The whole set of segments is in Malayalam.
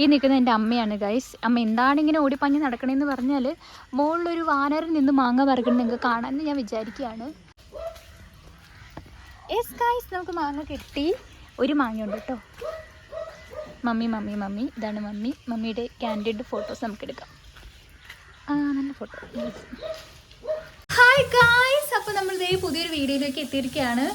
ഈ നിൽക്കുന്ന എന്റെ അമ്മയാണ് ഗൈസ് അമ്മ എന്താണ് ഇങ്ങനെ ഓടിപ്പഞ്ഞ് നടക്കണേന്ന് പറഞ്ഞാൽ മുകളിലൊരു വാനറിൽ നിന്ന് മാങ്ങ പറിക്കണം നിങ്ങൾക്ക് കാണാമെന്ന് ഞാൻ വിചാരിക്കുകയാണ്. യെസ് ഗൈസ് നമുക്ക് മാങ്ങ കിട്ടി. ഒരു മാങ്ങയുണ്ട് കേട്ടോ. Mummy mummy mummy. ഇതാണ് മമ്മി. മമ്മിയുടെ ക്യാൻഡിഡ് ഫോട്ടോസ് നമുക്ക് എടുക്കാം ആ നല്ല ഫോട്ടോ ഹായ് ഗായ്സ് അപ്പോൾ നമ്മൾ പുതിയൊരു വീഡിയോയിലേക്ക് എത്തിയിരിക്കുകയാണ്.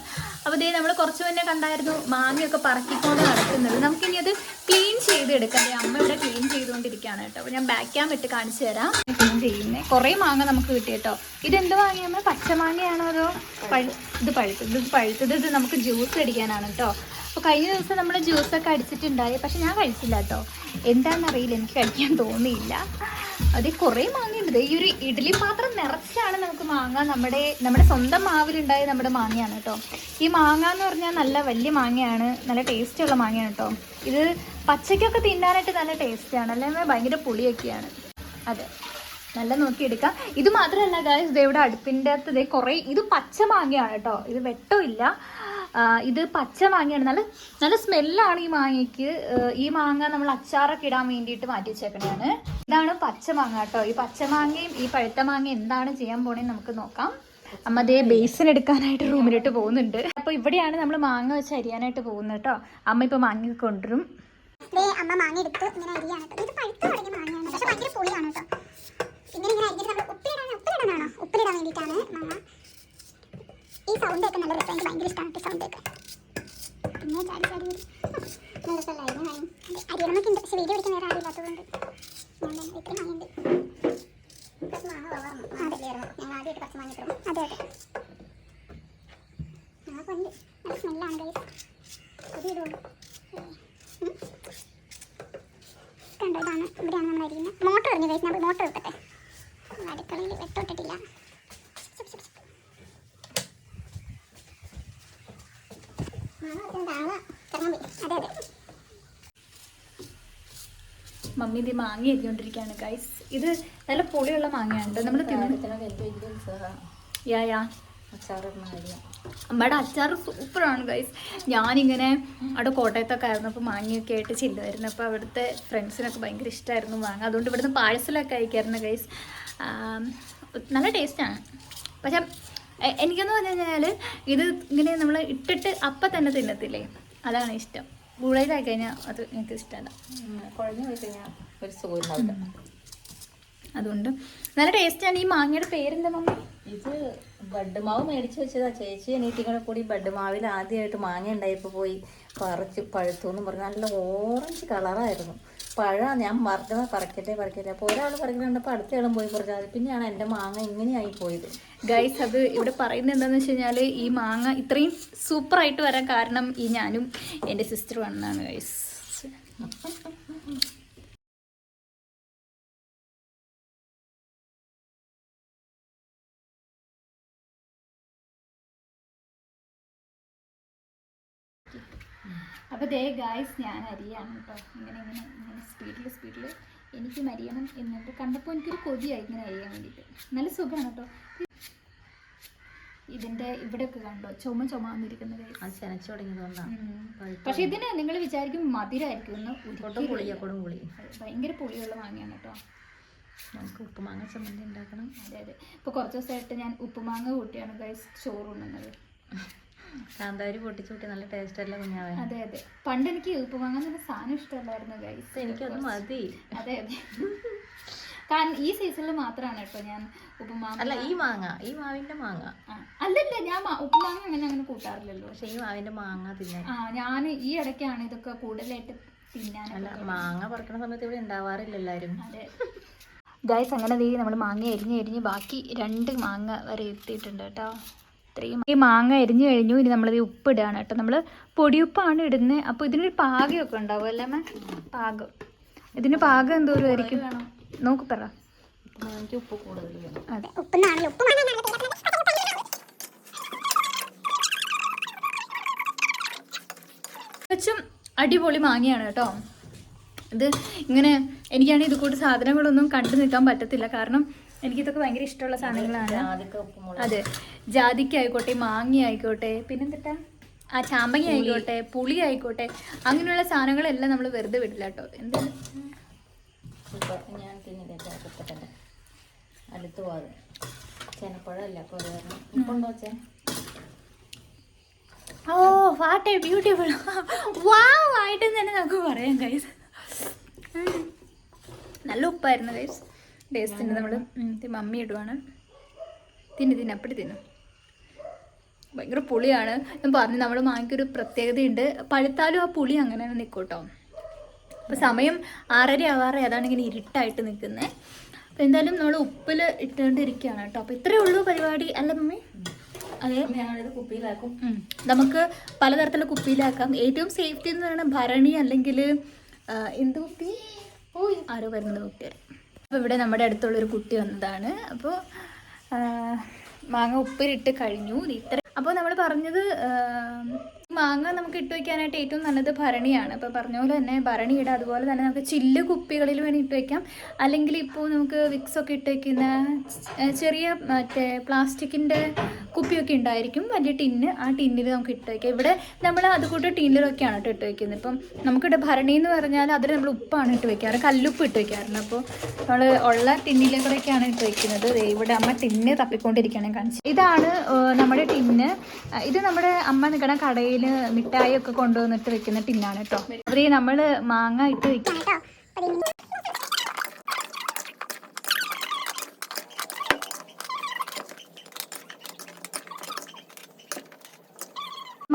അപ്പോൾ ഇതേ നമ്മൾ കുറച്ച് മുന്നേ കണ്ടായിരുന്നു മാങ്ങയൊക്കെ പറക്കിക്കൊണ്ട് നടക്കുന്നത്. നമുക്കിനി അത് ക്ലീൻ ചെയ്തെടുക്കാം. ദേ അമ്മ ഇവിടെ ക്ലീൻ ചെയ്തുകൊണ്ടിരിക്കുകയാണ് കേട്ടോ. അപ്പോൾ ഞാൻ ബാക്ക് ക്യാം ഇട്ട് കാണിച്ചു തരാം. ക്ലീൻ ചെയ്യുന്നത് കുറേ മാങ്ങ നമുക്ക് കിട്ടി കേട്ടോ. ഇതെന്ത് മാങ്ങ നമ്മൾ പച്ചമാങ്ങയാണോ അതോ ഇത് പഴുത്തത് ഇത് പഴുത്തത് ഇത് നമുക്ക് ജ്യൂസ് അടിക്കാനാണ് കേട്ടോ. അപ്പോൾ കഴിഞ്ഞ ദിവസം നമ്മൾ ജ്യൂസൊക്കെ അടിച്ചിട്ടുണ്ടായി. പക്ഷെ ഞാൻ കഴിച്ചില്ല കേട്ടോ. എന്താണെന്നറിയില്ല. എനിക്ക് കഴിക്കാൻ തോന്നിയില്ല. അത് കുറേ മാങ്ങയുണ്ട്. ഈ ഒരു ഇഡ്ഡലി പാത്രം നിറച്ചാണ് നമുക്ക് മാങ്ങ നമ്മുടെ നമ്മുടെ സ്വന്തം മാവിലുണ്ടായ നമ്മുടെ മാങ്ങയാണ് കേട്ടോ. ഈ മാങ്ങ എന്ന് പറഞ്ഞാൽ നല്ല വലിയ മാങ്ങയാണ്. നല്ല ടേസ്റ്റുള്ള മാങ്ങയാണ് കേട്ടോ. ഇത് പച്ചയ്ക്കൊക്കെ തിന്നാനായിട്ട് നല്ല ടേസ്റ്റാണ് അല്ലെങ്കിൽ ഭയങ്കര പുളിയൊക്കെയാണ്. അതെ. നല്ല നോക്കിയെടുക്കാം. ഇത് മാത്രമല്ല ഗായസ് ദേ ഇവിടെ അടുപ്പിന്റെ അകത്ത് ദേ കുറേ ഇത് പച്ച മാങ്ങയാണ് കേട്ടോ. ഇത് വെട്ടമില്ല ഇത് പച്ച മാങ്ങയാണ്. നല്ല നല്ല സ്മെല്ലാണ് ഈ മാങ്ങയ്ക്ക്. ഈ മാങ്ങ നമ്മൾ അച്ചാറൊക്കെ ഇടാൻ വേണ്ടിയിട്ട് മാറ്റി വെച്ചേക്കണതാണ്. ഇതാണ് പച്ച മാങ്ങ കേട്ടോ. ഈ പച്ച മാങ്ങയും ഈ പഴുത്ത മാങ്ങ എന്താണ് ചെയ്യാൻ പോണേന്ന് നമുക്ക് നോക്കാം. അമ്മ അതേ ബേസിൻ എടുക്കാനായിട്ട് റൂമിലിട്ട് പോകുന്നുണ്ട്. അപ്പോൾ ഇവിടെയാണ് നമ്മൾ മാങ്ങ വെച്ച് അരിയാനായിട്ട് പോകുന്നത് കേട്ടോ. അമ്മ ഇപ്പോൾ മാങ്ങ കൊണ്ടുവരും. അമ്മ മാങ്ങ എടുത്ത് ഇങ്ങനെ അരിയാണ് ഇത് പഴുത്ത് തുടങ്ങിയ മാങ്ങയാണ് പക്ഷെ ഭയങ്കര പുളിയാണ് കേട്ടോ ഇങ്ങനെ ഇങ്ങനെ അരിഞ്ഞിട്ട് നമ്മൾ ഉപ്പിലിടാൻ ഉപ്പിലിടാനാണോ ഉപ്പിലിടാൻ വേണ്ടിയിട്ടാണ് മാങ്ങ ഈ സൗണ്ട് ഒക്കെ നല്ല രസം എനിക്ക് ഭയങ്കര ഇഷ്ടമാണ് ഈ സൗണ്ട് ഒക്കെ പിന്നെ ചാടി ചാടി വരും. നല്ല രസമല്ലായിരുന്നു ഞാൻ അരിയണമൊക്കെ ഉണ്ട് പക്ഷെ വീഡിയോ എടുക്കാൻ വേറെ ആരുമില്ലാത്തതുകൊണ്ട് ഞാൻ തന്നെ ഇത്രയും മാങ്ങയുണ്ട് കുറച്ച് മാങ്ങ കുറവാണ്. അതെ ഞങ്ങൾ ആദ്യമായിട്ട് കുറച്ച് മാങ്ങ ഇട്ടു അതെ അതെ ആ കൊണ്ട് നല്ല സ്മെല്ലാണ് കൈ പുതിയ ഇടുള്ളൂ കണ്ടോ ഇതാണ് ഇവിടെയാണ് നമ്മൾ അരിയുന്നത് എറിഞ്ഞു നമ്മൾ മോട്ടർ ഇട്ടട്ടെ അടുക്കളയിൽ വെട്ടോട്ടിട്ടില്ല മമ്മി ഇത് മാങ്ങ എരിഞ്ഞുകൊണ്ടിരിക്കുകയാണ് ഗൈസ് ഇത് നല്ല പൊളിയുള്ള മാങ്ങയാണ് നമ്മൾ തിന്നു യാ യാ അമ്മയുടെ അച്ചാർ സൂപ്പറാണ് ഗൈസ് ഞാനിങ്ങനെ അവിടെ കോട്ടയത്തൊക്കെ ആയിരുന്നു അപ്പോൾ മാങ്ങയൊക്കെ ആയിട്ട് ചെല്ലുമായിരുന്നു അപ്പോൾ അവിടുത്തെ ഫ്രണ്ട്സിനൊക്കെ ഭയങ്കര ഇഷ്ടമായിരുന്നു മാങ്ങ. അതുകൊണ്ട് ഇവിടുന്ന് പാഴ്സലൊക്കെ അയക്കായിരുന്നു ഗൈസ് നല്ല ടേസ്റ്റാണ് പക്ഷെ എനിക്കെന്ന് പറഞ്ഞു കഴിഞ്ഞാൽ ഇത് ഇങ്ങനെ നമ്മൾ ഇട്ടിട്ട് അപ്പം തന്നെ തിന്നത്തില്ലേ? അതാണ് ഇഷ്ടം. ഗുളയിലായി കഴിഞ്ഞാൽ അത് എനിക്ക് ഇഷ്ടമല്ല കുഴഞ്ഞു പോയി കഴിഞ്ഞാൽ ഒരു സുഖം ഉണ്ടാവില്ല. അതുകൊണ്ട് നല്ല ടേസ്റ്റാണ് ഈ മാങ്ങയുടെ പേരെന്താ മമ്മി? ഇത് ബഡ് മാവ് മേടിച്ചു വെച്ചതാ. ചേച്ചി അനീറ്റികളെ കൂടി ബഡ് മാവിൽ ആദ്യമായിട്ട് മാങ്ങ ഉണ്ടായപ്പോൾ പോയി പറിച്ച് പഴുത്തു എന്ന് പറഞ്ഞു. നല്ല ഓറഞ്ച് കളറായിരുന്നു പഴാ ഞാൻ മറക്കുന്ന പറിക്കട്ടെ പറിക്കട്ടെ. അപ്പോൾ ഒരാൾ അടുത്ത അടുത്തയാളും പോയി പറഞ്ഞാൽ പിന്നെയാണ് എന്റെ മാങ്ങ ഇങ്ങനെയായി പോയത്. ഗൈസ് അത് ഇവിടെ പറയുന്നത് എന്താണെന്ന് വെച്ച് കഴിഞ്ഞാൽ ഈ മാങ്ങ ഇത്രയും സൂപ്പറായിട്ട് വരാൻ കാരണം ഈ ഞാനും എന്റെ സിസ്റ്ററും ആണെന്നാണ് ഗൈസ് അപ്പോൾ ദേ ഗായ്സ് ഞാൻ അരിയാണ് കേട്ടോ ഇങ്ങനെ ഇങ്ങനെ ഇങ്ങനെ സ്പീഡിൽ സ്പീഡിൽ എനിക്ക് മരിയണം എന്നിട്ട് കണ്ടപ്പോൾ എനിക്കൊരു കൊതിയായി ഇങ്ങനെ അരിയാൻ വേണ്ടിയിട്ട് നല്ല സുഖമാണ് കേട്ടോ ഇതിന്റെ ഇവിടെയൊക്കെ കണ്ടോ? ചുമ ചുമന്നിരിക്കുന്ന ഗൈസ് അത് ചെനച്ചു തുടങ്ങിയതുകൊണ്ടാണ് പക്ഷെ ഇതിന് നിങ്ങൾ വിചാരിക്കും മധുരമായിരിക്കും. പുളി. ഭയങ്കര പുളിയുള്ള മാങ്ങയാണ് കേട്ടോ നമുക്ക് ഉപ്പുമാങ്ങ ചമ്മന്തി ഉണ്ടാക്കണം. അതെ അതെ. ഇപ്പോൾ കുറച്ച് ദിവസമായിട്ട് ഞാൻ ഉപ്പുമാങ്ങ കൂട്ടിയാണ് ഗൈസ് ചോറുണ്ണുന്നത്. കാന്താരി പൊട്ടിച്ചു കൂട്ടി നല്ല ടേസ്റ്റ് അല്ല കുഞ്ഞാവേ അതെ അതെ. പണ്ട് എനിക്ക് ഉപ്പുമാങ്ങ എന്ന് പറഞ്ഞ സാധനം ഇഷ്ടമല്ലായിരുന്നു ഗൈസ് എനിക്കത് മതി. അതെ അതെ. കാരണം ഈ സീസണിൽ മാത്രമാണ് കേട്ടോ ഞാൻ ഉപ്പുമാങ്ങ അല്ല ഈ മാങ്ങ ഈ മാവിന്റെ മാങ്ങ. അല്ലല്ല ഞാൻ ഉപ്പുമാങ്ങ അങ്ങനെ അങ്ങനെ കൂട്ടാറില്ലല്ലോ. പക്ഷെ ഈ മാവിന്റെ മാങ്ങ തിന്നാൻ ആ ഞാൻ ഈ ഇടയ്ക്കാണ് ഇതൊക്കെ കൂടുതലായിട്ട് തിന്നാനല്ല മാങ്ങ പറക്കുന്ന സമയത്ത് ഇവിടെ ഉണ്ടാവാറില്ല എല്ലാവരും അതെ. ഗൈസ് അങ്ങനെ ദേ നമ്മൾ മാങ്ങ എരിഞ്ഞ് എരിഞ്ഞ് ബാക്കി രണ്ട് മാങ്ങ വരെ എത്തിയിട്ടുണ്ട് കേട്ടോ. ഇത്രയും ഈ മാങ്ങ അരിഞ്ഞു കഴിഞ്ഞു ഇനി നമ്മളിത് ഉപ്പിടുകയാണ് കേട്ടോ. നമ്മൾ പൊടിയുപ്പാണ് ഇടുന്നത് അപ്പോൾ ഇതിനൊരു പാകമൊക്കെ ഉണ്ടാവും അല്ലേ മേ പാകം. ഇതിന് പാകം എന്തോരം ആയിരിക്കും. നോക്ക് പറ. ഉപ്പ് കൂടുതൽ തികച്ചും അടിപൊളി മാങ്ങയാണ് കേട്ടോ. ഇത് ഇങ്ങനെ എനിക്കാണെങ്കിൽ ഇത് കൂട്ട് സാധനങ്ങളൊന്നും കണ്ടു നിൽക്കാൻ പറ്റത്തില്ല. കാരണം എനിക്കിതൊക്കെ ഭയങ്കര ഇഷ്ടമുള്ള സാധനങ്ങളാണ്. അതെ. ജാതിക്ക ആയിക്കോട്ടെ മാങ്ങ ആയിക്കോട്ടെ പിന്നെന്തിട്ടാ? ആ ചാമ്പങ്ങ ആയിക്കോട്ടെ പുളി ആയിക്കോട്ടെ അങ്ങനെയുള്ള സാധനങ്ങളെല്ലാം നമ്മൾ വെറുതെ വിടില്ല കേട്ടോ. എന്തായാലും ഞാൻ തിന്നില്ല അടുത്ത് പോകാതെ ചെനപ്പഴമല്ല oh what a beautiful wow ആയിട്ട് തന്നെ നമുക്ക് പറയാം ഗൈസ് നല്ല ഉപ്പായിരുന്നു ഗൈസ് ടേസ്റ്റിന് നമ്മൾ മമ്മി ഇടുവാണ്. തിന്നു തിന്നു അപ്പടി തിന്നു. ഭയങ്കര പുളിയാണ്. ഞാൻ പറഞ്ഞു നമ്മൾ വാങ്ങിക്കൊരു പ്രത്യേകതയുണ്ട്. പഴുത്താലും ആ പുളി അങ്ങനെ നിൽക്കൂട്ടോ അപ്പം അപ്പോൾ സമയം ആറര ആവാറ അതാണ് ഇങ്ങനെ ഇരുട്ടായിട്ട് നിൽക്കുന്നത് അപ്പോൾ എന്തായാലും നമ്മൾ ഉപ്പിൽ ഇട്ടുകൊണ്ടിരിക്കുകയാണ് കേട്ടോ അപ്പോൾ ഇത്രയേ ഉള്ളൂ പരിപാടി. അല്ല മമ്മി? അതെ. ഞാനത് കുപ്പിയിലാക്കും. നമുക്ക് പലതരത്തിലുള്ള കുപ്പിയിലാക്കാം. ഏറ്റവും സേഫ്റ്റി എന്ന് പറയുന്നത് ഭരണി അല്ലെങ്കിൽ എന്ത് കുപ്പി? ഓ ആരോ വരുന്നത് കുട്ടി അപ്പോൾ ഇവിടെ നമ്മുടെ അടുത്തുള്ളൊരു കുട്ടി വന്നതാണ്. അപ്പോൾ മാങ്ങ ഉപ്പിലിട്ട് കഴിഞ്ഞു. ഇത് ഇത്ര അപ്പോൾ നമ്മൾ പറഞ്ഞത് മാങ്ങ നമുക്ക് ഇട്ട് വയ്ക്കാനായിട്ട് ഏറ്റവും നല്ലത് ഭരണിയാണ്. അപ്പോൾ പറഞ്ഞ പോലെ തന്നെ ഭരണിയിടാം അതുപോലെ തന്നെ നമുക്ക് ചില്ല് കുപ്പികളിൽ വേണമെങ്കിൽ ഇട്ട് വയ്ക്കാം അല്ലെങ്കിൽ ഇപ്പോൾ നമുക്ക് വിക്സ് ഒക്കെ ഇട്ട് വയ്ക്കുന്ന ചെറിയ മറ്റേ പ്ലാസ്റ്റിക്കിന്റെ കുപ്പിയൊക്കെ ഉണ്ടായിരിക്കും. വലിയ ടിന്ന് ആ ടിന്നിൽ നമുക്ക് ഇട്ട് വയ്ക്കാം ഇവിടെ നമ്മൾ അതുകൂട്ട് ടിന്നിലൊക്കെയാണ് കേട്ടോ ഇട്ട് വയ്ക്കുന്നത് ഇപ്പം നമുക്കിവിടെ ഭരണി എന്ന് പറഞ്ഞാൽ അതിൽ നമ്മൾ ഉപ്പാണ് ഇട്ട് വയ്ക്കാറ് കല്ലുപ്പ് ഇട്ട് വയ്ക്കാറുണ്ട് അപ്പോൾ നമ്മൾ ഉള്ള ടിന്നിലൂടെയൊക്കെയാണ് ഇട്ട് വയ്ക്കുന്നത് ഇവിടെ അമ്മ ടിന്ന് തപ്പിക്കൊണ്ടിരിക്കുകയാണ്. കാണിച്ചത് ഇതാണ് നമ്മുടെ ടിന്ന്. ഇത് നമ്മുടെ അമ്മ നിൽക്കുന്ന കടയിൽ മിഠായി ഒക്കെ കൊണ്ടുവന്നിട്ട് വെക്കുന്ന ടിന്നാണ് കേട്ടോ. അപ്പോൾ നമ്മൾ മാങ്ങ ഇട്ട് വെക്കും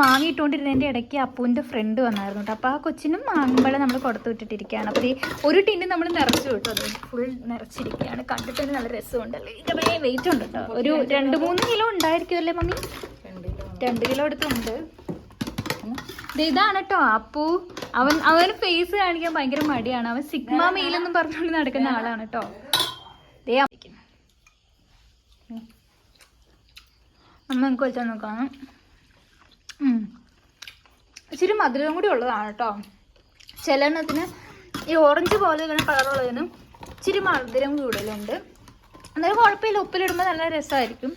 മാങ്ങ ഇട്ടുകൊണ്ടിരുന്നതിന്റെ ഇടയ്ക്ക് അപ്പൂന്റെ ഫ്രണ്ട് വന്നായിരുന്നു കേട്ടോ. അപ്പോൾ ആ കൊച്ചിനും മാങ്ങമ്പഴം നമ്മൾ കൊടുത്തു വിട്ടിട്ടിരിക്കുകയാണ്. അപ്പോൾ ഈ ഒരു ടിന്ന് നമ്മൾ നിറച്ചു കേട്ടോ. അത് ഫുൾ നിറച്ചിരിക്കുകയാണ്. കണ്ടിട്ട് തന്നെ നല്ല രസമുണ്ടല്ലേ. ഇതേ വെയിറ്റ് ഉണ്ട് കേട്ടോ ഒരു രണ്ട് മൂന്ന് കിലോ ഉണ്ടായിരിക്കുമല്ലേ മമ്മി? രണ്ട് കിലോ. എടുത്തുണ്ട് അടുത്തുണ്ട്. ഇതാണ് കേട്ടോ അപ്പു. അവൻ അവന് ഫേസ് കാണിക്കാൻ ഭയങ്കര മടിയാണ്. അവൻ സിഗ്മ മെയിലെന്നും പറഞ്ഞുകൊണ്ട് നടക്കുന്ന ആളാണ് കേട്ടോ അമ്മ നമുക്ക് വെച്ചാൽ നോക്കാം. ഇച്ചിരി മധുരം കൂടി ഉള്ളതാണ് കേട്ടോ ചിലെണ്ണത്തിന് ഈ ഓറഞ്ച് പോലെ ഇങ്ങനെ കളറുള്ളതിന് ഇച്ചിരി മധുരം കൂടുതലുണ്ട്. എന്നാലും കുഴപ്പമില്ല ഉപ്പിലിടുമ്പോൾ നല്ല രസമായിരിക്കും.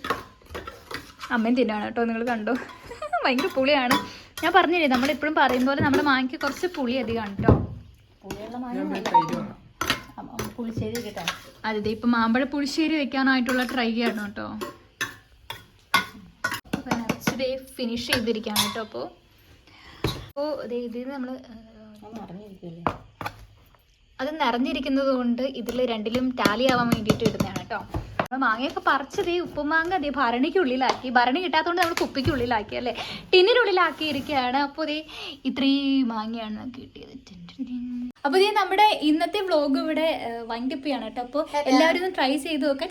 അമ്മയും തിന്നാണ് കേട്ടോ നിങ്ങൾ കണ്ടു? ഭയങ്കര പുളിയാണ്. ഞാൻ പറഞ്ഞില്ലേ നമ്മളെപ്പോഴും പറയും പോലെ നമ്മൾ മാങ്ങയ്ക്ക് കുറച്ച് പുളി അധികമാണ് കേട്ടോ പുളിയുള്ള മാങ്ങ പുളിശ്ശേരി അതെ ഇപ്പം മാമ്പഴ പുളിശ്ശേരി വെക്കാനായിട്ടുള്ള ട്രൈ ചെയ്യണം കേട്ടോ ഫിനിഷ് ചെയ്തിരിക്കുകയാണ് കേട്ടോ അപ്പോൾ അപ്പോൾ ഇത് നമ്മൾ അത് നിറഞ്ഞിരിക്കുന്നത് കൊണ്ട് ഇതിൽ രണ്ടിലും ടാലി ആവാൻ വേണ്ടിയിട്ട് ഇടുന്നതാണ് കേട്ടോ നമ്മൾ മാങ്ങയൊക്കെ പറിച്ചത് ഉപ്പുമാങ്ങ അതേ ഭരണിക്കുള്ളിലാക്കി. ഭരണി കിട്ടാത്തതുകൊണ്ട് നമ്മൾ കുപ്പിക്കുള്ളിലാക്കി അല്ലേ? ടിന്നിനുള്ളിലാക്കി ഇരിക്കുകയാണ് അപ്പോൾ ദേ ഇത്രയും മാങ്ങയാണ് കിട്ടിയത്. അപ്പോൾ ദേ നമ്മുടെ ഇന്നത്തെ വ്ലോഗ് ഇവിടെ വൈൻഡപ്പ് ചെയ്യാണ് കേട്ടോ. അപ്പോൾ എല്ലാവരും ഒന്ന് ട്രൈ ചെയ്ത് നോക്കാം.